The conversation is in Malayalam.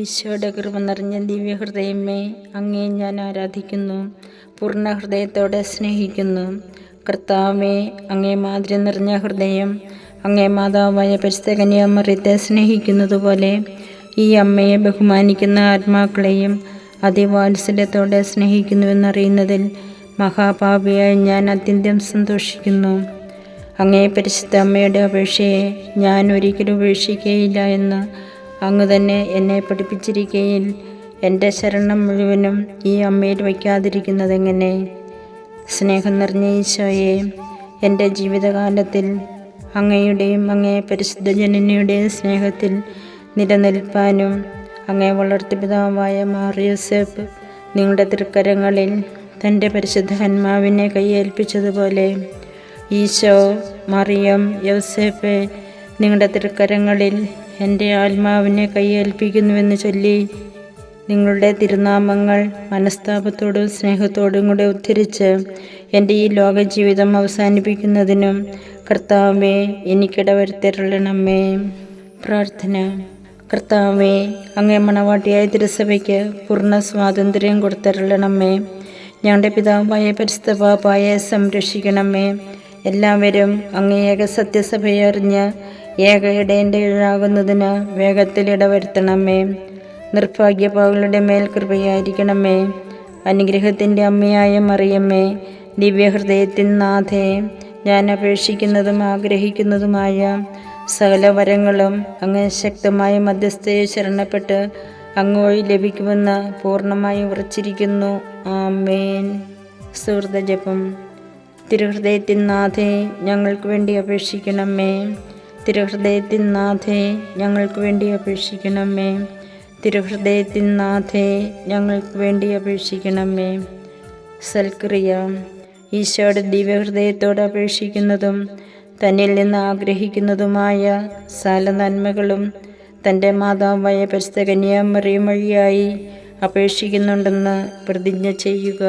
ഈശോയുടെ കൃപ നിറഞ്ഞ ദിവ്യഹൃദയമേ അങ്ങേ ഞാൻ ആരാധിക്കുന്നു പൂർണ ഹൃദയത്തോടെ സ്നേഹിക്കുന്നു. കർത്താവേ അങ്ങേ മാതിരി നിറഞ്ഞ ഹൃദയം അങ്ങേ മാതാവായ പരിശുദ്ധ സ്നേഹിക്കുന്നത് സ്നേഹിക്കുന്നതുപോലെ ഈ അമ്മയെ ബഹുമാനിക്കുന്ന ആത്മാക്കളെയും അതിവാത്സല്യത്തോടെ സ്നേഹിക്കുന്നുവെന്നറിയുന്നതിൽ മഹാപാപിയായി ഞാൻ അത്യന്തം സന്തോഷിക്കുന്നു. അങ്ങേ പരിശുദ്ധ അമ്മയുടെ അപേക്ഷയെ ഞാൻ ഒരിക്കലും ഉപേക്ഷിക്കുകയില്ല എന്ന് അങ്ങ് തന്നെ എന്നെ പഠിപ്പിച്ചിരിക്കയിൽ എന്റെ ശരണം മുഴുവനും ഈ അമ്മയിൽ വയ്ക്കാതിരിക്കുന്നതെങ്ങനെ? സ്നേഹം നിറഞ്ഞ ഈശോയെ എന്റെ ജീവിതകാലത്തിൽ അങ്ങയുടെയും അങ്ങേ പരിശുദ്ധ ജനനിയുടെയും സ്നേഹത്തിൽ നിലനിൽപ്പാനും അങ്ങേ വളർത്തുപിതാവായ മാറിയോസെഫ് നിങ്ങളുടെ തൃക്കരങ്ങളിൽ തന്റെ പരിശുദ്ധ ഹന്മാവിനെ കൈയേൽപ്പിച്ചതുപോലെ ഈശോ മറിയം യൗസേപ്പെ നിങ്ങളുടെ തൃക്കരങ്ങളിൽ എന്റെ ആത്മാവിനെ കൈയേൽപ്പിക്കുന്നുവെന്ന് ചൊല്ലി നിങ്ങളുടെ തിരുനാമങ്ങൾ മനസ്താപത്തോടും സ്നേഹത്തോടും കൂടെ ഉദ്ധരിച്ച് എന്റെ ഈ ലോക ജീവിതം അവസാനിപ്പിക്കുന്നതിനും കർത്താവെ എനിക്കിടവരുത്തരുളണമേ. പ്രാർത്ഥന. കർത്താവേ അങ്ങേ മണവാട്ടിയായ തിരുസഭയ്ക്ക് പൂർണ സ്വാതന്ത്ര്യം കൊടുത്തരുളണമേ. ഞങ്ങളുടെ പിതാവായ പരിസ്ഥ പാപ്പായെ സംരക്ഷിക്കണമേ. എല്ലാവരും അങ്ങേ സത്യസഭയറിഞ്ഞ് സത്യസഭയെ അറിഞ്ഞ് ഏക ഇടേന്റെ ഇഴാകുന്നതിന് വേഗത്തിൽ ഇടവരുത്തണമേ. നിർഭാഗ്യപാകളുടെ മേൽ കൃപയായിരിക്കണമേ. അനുഗ്രഹത്തിന്റെ അമ്മയായ മറിയമ്മേ ദിവ്യഹൃദയത്തിൻ നാഥേ ഞാൻ അപേക്ഷിക്കുന്നതും ആഗ്രഹിക്കുന്നതുമായ സകല വരങ്ങളും അങ്ങ് ശക്തമായ മധ്യസ്ഥയെ ശരണപ്പെട്ട് അങ്ങ് വഴി ലഭിക്കുമെന്ന് പൂർണമായി ഉറച്ചിരിക്കുന്നു. ആമേൻ. സുഹൃതജപം തിരുഹൃദയത്തിൻ നാഥേ ഞങ്ങൾക്ക് വേണ്ടി അപേക്ഷിക്കണമേ. തിരുഹൃദയത്തിൻ നാഥേ ഞങ്ങൾക്ക് വേണ്ടി അപേക്ഷിക്കണമേ. തിരുഹൃദയത്തിൻ നാഥേ ഞങ്ങൾക്ക് വേണ്ടി അപേക്ഷിക്കണമേ. സൽക്രിയ ഈശോയുടെ ദിവ്യഹൃദയത്തോട് അപേക്ഷിക്കുന്നതും തന്നിൽ നിന്ന് ആഗ്രഹിക്കുന്നതുമായ സകല നന്മകളും തന്റെ മാതാവായ പരിസ്ഥകന്യാമറിയും വഴിയായി അപേക്ഷിക്കുന്നുണ്ടെന്ന് പ്രതിജ്ഞ ചെയ്യുക.